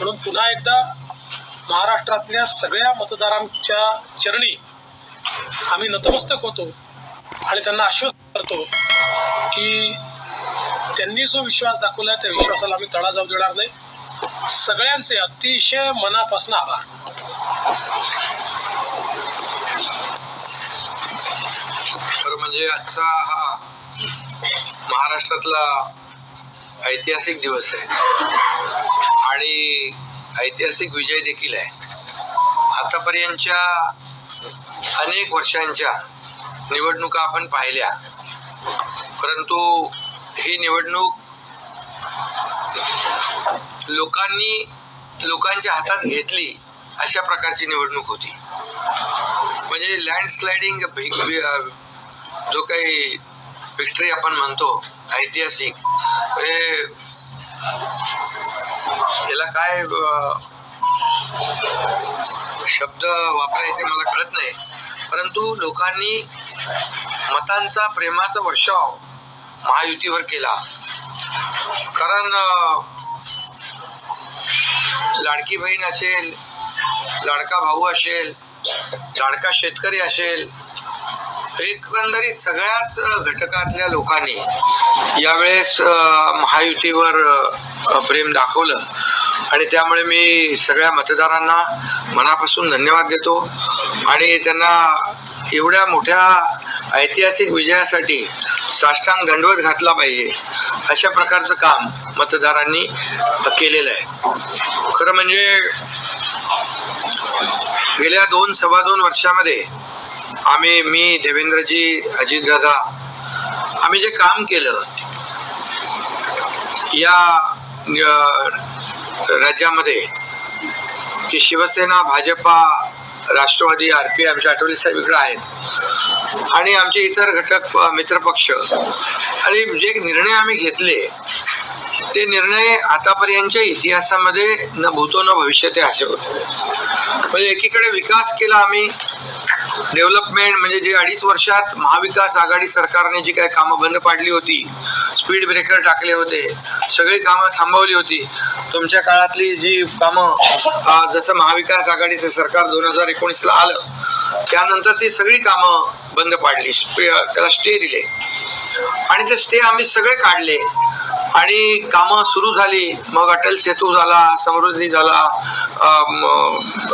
म्हणून पुन्हा एकदा महाराष्ट्रातल्या सगळ्या मतदारांच्या चरणी आम्ही नतमस्तक होतो आणि त्यांना आश्वस्त करतो की त्यांनी जो विश्वास दाखवला त्या विश्वासाला आम्ही तडा जाऊ देणार नाही. सगळ्यांचे अतिशय मनापासून आभार. म्हणजे आजचा हा महाराष्ट्रातला ऐतिहासिक दिवस आहे. आणि ऐतिहासिक विजय देखील आहे. आतापर्यंतच्या अनेक वर्षांच्या निवडणुका आपण पाहिल्या. परंतु ही निवडणूक लोकांनी लोकांच्या हातात घेतली अशा प्रकारची निवडणूक होती. म्हणजे लँडस्लायडिंग जो काही विक्ट्री आपण म्हणतो ऐतिहासिक. हे याला काय शब्द वापरायचे मला कळत नाही. परंतु लोकांनी मतांचा प्रेमाचा वर्षाव महायुतीवर केला. कारण लाडकी बहीण असेल लाडका भाऊ असेल लाडका शेतकरी असेल एकंदरीत सगळ्याच घटकातल्या लोकांनी यावेळेस महायुतीवर प्रेम दाखवलं. आणि त्यामुळे मी सगळ्या मतदारांना मनापासून धन्यवाद देतो. आणि त्यांना एवढ्या मोठ्या ऐतिहासिक विजयासाठी साष्टांग दंडवत घातला पाहिजे अशा प्रकारचं काम मतदारांनी केलेलं आहे. खरं म्हणजे गेल्या दोन सव्वा दोन वर्षामध्ये आम्ही मी देवेंद्रजी अजितदादा आम्ही जे काम केलं या राज्यामध्ये की शिवसेना भाजपा राष्ट्रवादी आर पी आमच्या आठवले साहेब इकडे आहेत आणि आमचे इतर घटक मित्रपक्ष आणि जे निर्णय आम्ही घेतले ते निर्णय आतापर्यंतच्या इतिहासामध्ये न भूतो न भविष्य ते असे होते. म्हणजे एकीकडे विकास केला आम्ही डेव्हलपमेंट म्हणजे जे अडीच वर्षात महाविकास आघाडी सरकारने जी काही कामं बंद पाडली होती स्पीड ब्रेकर टाकले होते सगळी कामं थांबवली होती तुमच्या काळातली जी कामं जसं महाविकास आघाडीचं सरकार दोन हजार एकोणीसला आलं त्यानंतर ती सगळी कामं बंद पाडली त्याला स्टे दिले. आणि ते स्टे आम्ही सगळे काढले. आणि कामं सुरू झाली मग अटल सेतू झाला समृद्धी झाला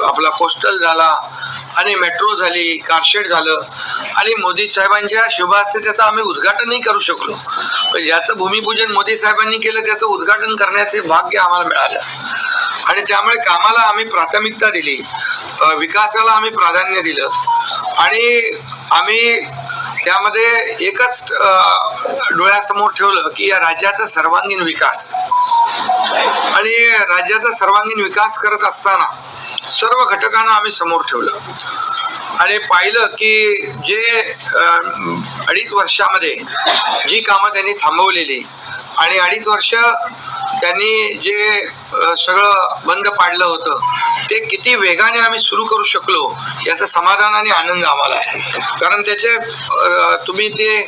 आपला कोस्टल झाला आणि मेट्रो झाली कारशेड झालं. आणि मोदी साहेबांच्या शुभ हस्ते त्याचं आम्ही उद्घाटनही करू शकलो. याचं भूमिपूजन मोदी साहेबांनी केलं त्याचं उद्घाटन करण्याचे भाग्य आम्हाला मिळालं. आणि त्यामुळे कामाला आम्ही प्राथमिकता दिली. विकासाला आम्ही प्राधान्य दिलं. आणि आम्ही त्यामध्ये एकच डोळ्यासमोर ठेवलं की या राज्याचा सर्वांगीण विकास. आणि राज्याचा सर्वांगीण विकास करत असताना सर्व घटकांना आम्ही समोर ठेवलं. आणि पाहिलं की जे अडीच वर्षामध्ये जी कामं त्यांनी थांबवलेली आणि अडीच वर्ष त्यांनी जे सगळं बंद पाडलं होतं ते किती वेगाने आम्ही सुरू करू शकलो याचं समाधान आणि आनंद आम्हाला आहे. कारण त्याचे तुम्ही ते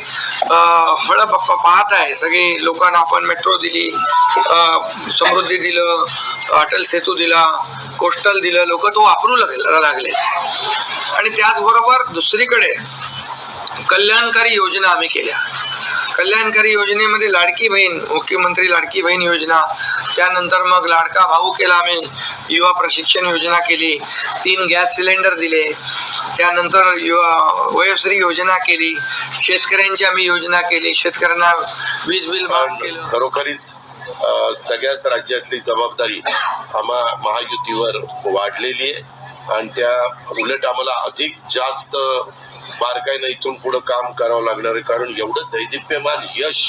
फळं पाहत आहे. सगळी लोकांना आपण मेट्रो दिली समृद्धी दिलं अटल सेतू दिला कोस्टल दिलं लोक तो वापरू लागले लागले. आणि त्याचबरोबर दुसरीकडे कल्याणकारी योजना आम्ही केल्या. कल्याणकारी योजनेमध्ये लाडकी बहीण मुख्यमंत्री लाडकी बहीण योजना त्यानंतर मग लाडका भाऊ केला आम्ही युवा प्रशिक्षण योजना केली तीन गॅस सिलेंडर दिले त्यानंतर युवा वयोश्री योजना केली शेतकऱ्यांची आम्ही योजना केली शेतकऱ्यांना वीज बिल माफ केलं. खरोखरीच सगळ्याच राज्यातली जबाबदारी आम्हा महायुतीवर वाढलेली आहे. आणि त्या उलट आम्हाला अधिक जास्त बारकाईनं इथून पुढे काम करावं लागणार आहे. कारण एवढं दैदिप्यमान यश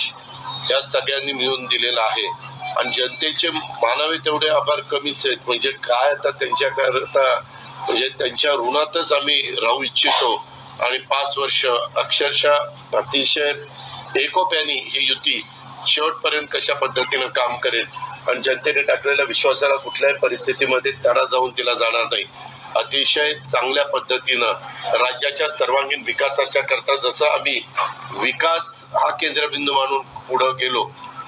या सगळ्यांनी मिळून दिलेलं आहे. आणि जनतेचे मानावे तेवढे आभार कमीच आहेत. म्हणजे काय आता त्यांच्याकरता म्हणजे त्यांच्या ऋणातच आम्ही राहू इच्छितो. आणि पाच वर्ष अक्षरशः अतिशय एकोप्यानी ही युती शेवटपर्यंत कशा पद्धतीनं काम करेल? आणि जनतेने टाकलेल्या विश्वासाला कुठल्याही परिस्थितीमध्ये तडा जाऊन तिला जाणार नाही. अतिशय चांगल्या पद्धतीनं राज्याच्या सर्वांगीण विकासाच्या करता जसं आम्ही विकास हा केंद्रबिंदू मानून पुढं गेलो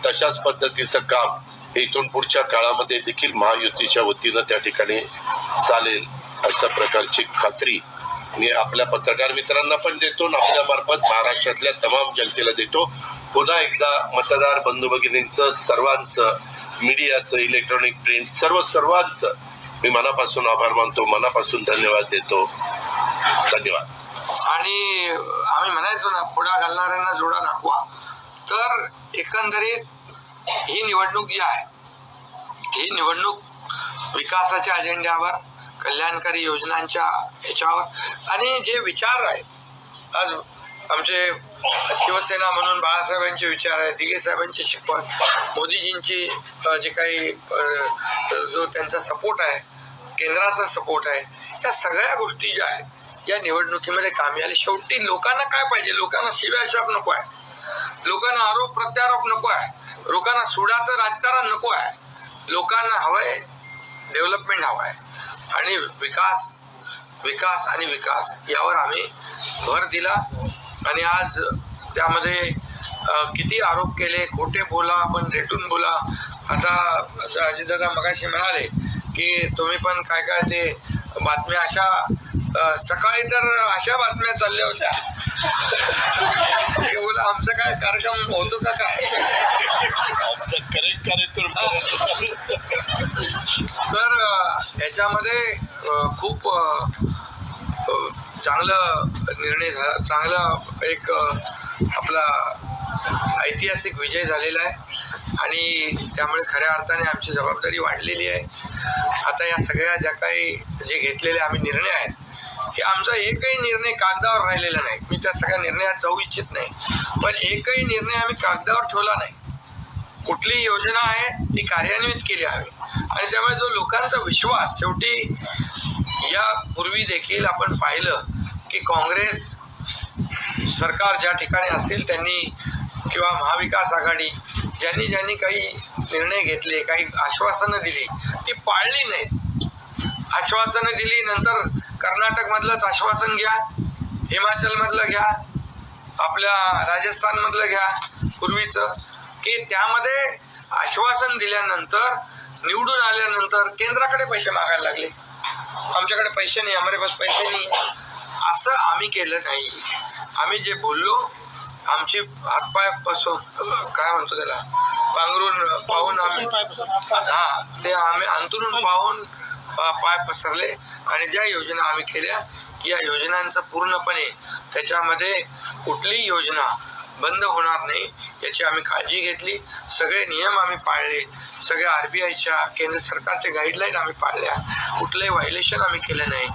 तशाच पद्धतीचं काम हे इथून पुढच्या काळामध्ये देखील महायुतीच्या वतीनं त्या ठिकाणी चालेल अशा प्रकारची खात्री मी आपल्या पत्रकार मित्रांना पण देतो आणि आपल्या मार्फत महाराष्ट्रातल्या तमाम जनतेला देतो. पुन्हा एकदा मतदार बंधू भगिनींचं सर्वांचं मीडियाचं इलेक्ट्रॉनिक प्रिंट सर्व सर्वांचं मी मनापासून आभार मानतो मनापासून धन्यवाद देतो. धन्यवाद. आणि आम्ही म्हणायचो ना खोडा घालणाऱ्यांना जोडा दाखवा. तर एकंदरीत ही निवडणूक जी आहे ही निवडणूक विकासाच्या अजेंड्यावर कल्याणकारी योजनांच्या याच्यावर आणि जे विचार आहेत आज आमचे शिवसेना म्हणून बाळासाहेबांचे विचार आहेत दिगे साहेबांची शिकवण मोदीजींची जे काही जो त्यांचा सपोर्ट आहे केंद्राचा सपोर्ट आहे या सगळ्या गोष्टी ज्या आहेत या निवडणुकीमध्ये कामी आले. शेवटी लोकांना काय पाहिजे? लोकांना शिव्याशाप नको आहे. लोकांना आरोप प्रत्यारोप नको आहे. लोकांना सुडाचं राजकारण नको आहे. लोकांना हवंय डेव्हलपमेंट हवं आहे आणि विकास विकास आणि विकास यावर आम्ही भर दिला. आणि आज त्यामध्ये किती आरोप केले खोटे बोला आपण रेटून बोला. आता आता अजितदादा मगाशी म्हणाले की तुम्ही पण काय काय ते बातम्या अशा सकाळी तर अशा बातम्या चालल्या होत्या. की बोला आमचा काय कार्यक्रम होतो का काय? तर याच्यामध्ये खूप चांगलं निर्णय झाला. चांगला एक आपला ऐतिहासिक विजय झालेला आहे. आणि त्यामुळे खऱ्या अर्थाने आमची जबाबदारी वाढलेली आहे. आता या सगळ्या ज्या काही जे घेतलेले आम्ही निर्णय आहेत की आमचा एकही निर्णय कागदावर राहिलेला नाही. मी त्या सगळ्या निर्णयात जाऊ इच्छित नाही. पण एकही निर्णय आम्ही कागदावर ठेवला नाही. कुठली योजना आहे ती कार्यान्वित केली हवी. आणि त्यामुळे जो लोकांचा विश्वास शेवटी यापूर्वी देखील आपण पाहिलं की काँग्रेस सरकार ज्या ठिकाणी असतील त्यांनी किंवा महाविकास आघाडी ज्यांनी ज्यांनी काही निर्णय घेतले काही आश्वासनं दिली ती पाळली नाहीत. आश्वासनं दिली नंतर कर्नाटकमधलंच आश्वासन घ्या हिमाचलमधलं घ्या आपल्या राजस्थानमधलं घ्या पूर्वीचं की त्यामध्ये आश्वासन दिल्यानंतर निवडून आल्यानंतर केंद्राकडे पैसे मागायला लागले. आमच्याकडे पैसे नाही आम्हाला पास पैसे नाही. असं आम्ही केलं नाही. आम्ही जे बोललो आमची हातपायपासून काय म्हणतो त्याला? पांघरून पाहून आम्ही हा ते आम्ही अंतरून पाहून पाय पसरले आणि ज्या योजना आम्ही केल्या या योजनांचं पूर्णपणे त्याच्यामध्ये कुठलीही योजना बंद होणार नाही याची आम्ही काळजी घेतली. सगळे नियम आम्ही पाळले. सगळ्या आर बी आयच्या केंद्र सरकारच्या गाईडलाईन आम्ही पाळल्या. कुठलंही व्हायलेशन आम्ही केलं नाही.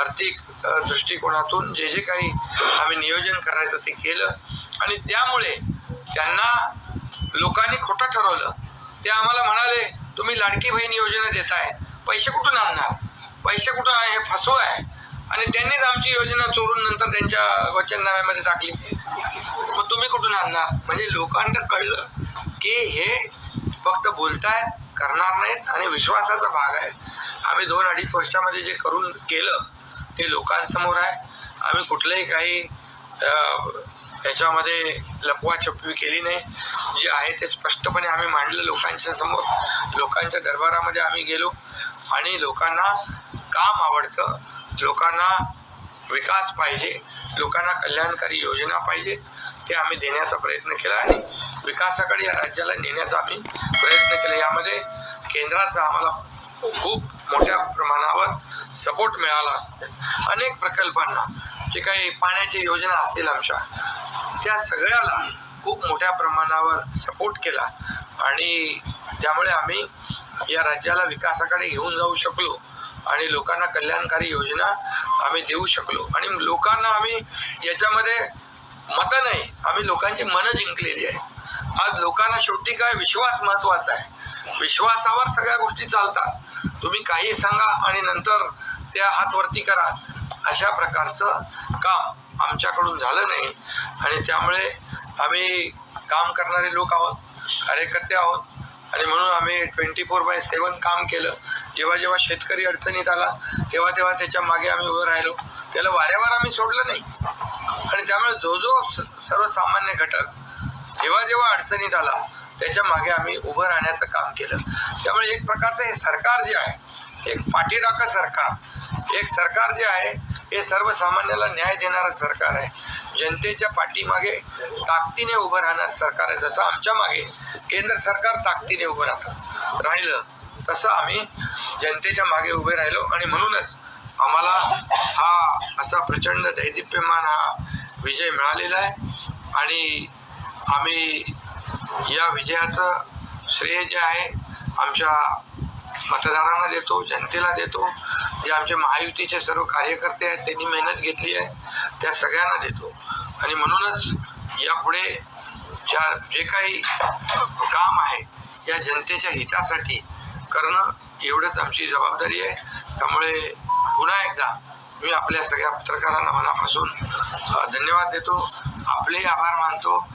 आर्थिक दृष्टिकोनातून जे जे काही आम्ही नियोजन करायचं ते केलं. आणि त्यामुळे त्यांना लोकांनी खोटं ठरवलं. ते आम्हाला म्हणाले तुम्ही लाडकी बहीण योजना देताय. पैसे कुठून आणणार? पैसे कुठून आहे हे फसवं आहे. आणि त्यांनीच आमची योजना चोरून नंतर त्यांच्या वचननाम्यामध्ये टाकली. मग तुम्ही कुठून आणणार? म्हणजे लोकांना कळलं की हे फक्त बोलताय करणार नाहीत आणि विश्वासाचा भाग आहे. आम्ही दोन अडीच वर्षामध्ये जे करून केलं ते लोकांसमोर आहे. आम्ही कुठलंही काही त्याच्यामध्ये याच्यामध्ये लपवाछपवी केली नाही. जे आहे ते स्पष्टपणे आम्ही मांडलं लोकांच्या समोर. लोकांच्या दरबारामध्ये आम्ही गेलो. आणि लोकांना काम आवडतं. लोकांना विकास पाहिजे. लोकांना कल्याणकारी योजना पाहिजे. ते आम्ही देण्याचा प्रयत्न केला आणि विकासाकडे या राज्याला नेण्याचा आम्ही प्रयत्न केला. यामध्ये केंद्राचा आम्हाला खूप मोठ्या प्रमाणावर सपोर्ट मिळाला. अनेक प्रकल्पांना. जे काही पाण्याची योजना असतील आमच्या त्या सगळ्याला खूप मोठ्या प्रमाणावर सपोर्ट केला. आणि त्यामुळे आम्ही या राज्याला विकासाकडे घेऊन जाऊ शकलो आणि लोकांना कल्याणकारी योजना आम्ही देऊ शकलो. आणि लोकांना आम्ही याच्यामध्ये मतं नाही. आम्ही लोकांची मनं जिंकलेली आहे. आज लोकांना शेवटी काय विश्वास महत्त्वाचा आहे? विश्वासावर सगळ्या गोष्टी चालतात. तुम्ही काही सांगा आणि नंतर त्या हातवरती करा. अशा प्रकारचं काम आमच्याकडून झालं नाही. आणि त्यामुळे आम्ही काम करणारे लोक आहोत कार्यकर्ते आहोत आणि म्हणून आम्ही ट्वेंटी फोर बाय सेवन काम केलं. जेव्हा जेव्हा शेतकरी अडचणीत आला तेव्हा तेव्हा त्याच्यामागे आम्ही उभं राहिलो. त्याला वाऱ्यावर आम्ही सोडलं नाही. आणि त्यामुळे जो जो स- सर्वसामान्य घटक जेव्हा जेव्हा अडचणीत आला त्याच्यामागे आम्ही उभं राहण्याचं काम केलं. त्यामुळे एक प्रकारचं हे सरकार जे आहे एक पाठीराखा सरकार. एक सरकार जे आहे हे सर्वसामान्याला न्याय देणारं सरकार आहे. जनतेच्या पाठीमागे ताकदीने उभं राहणार सरकार आहे जसं आमच्या मागे केंद्र सरकार ताकदीने उभं राहतं. राहिलं तसं आम्ही जनतेच्या मागे उभे राहिलो आणि म्हणूनच आम्हाला हा असा प्रचंड दैदिप्यमान हा विजय मिळालेला आहे. आणि आम्ही या विजयाचं श्रेय जे आहे आमच्या मतदारांना देतो जनतेला देतो. जे आमचे महायुतीचे सर्व कार्यकर्ते आहेत त्यांनी मेहनत घेतली आहे त्या सगळ्यांना देतो. आणि म्हणूनच यापुढे ज्या जे काही काम आहे या जनतेच्या हितासाठी करणं एवढंच आमची जबाबदारी आहे. त्यामुळे पुन्हा एकदा मी आपल्या सगळ्या पत्रकारांना मनापासून धन्यवाद देतो. आपले आभार मानतो.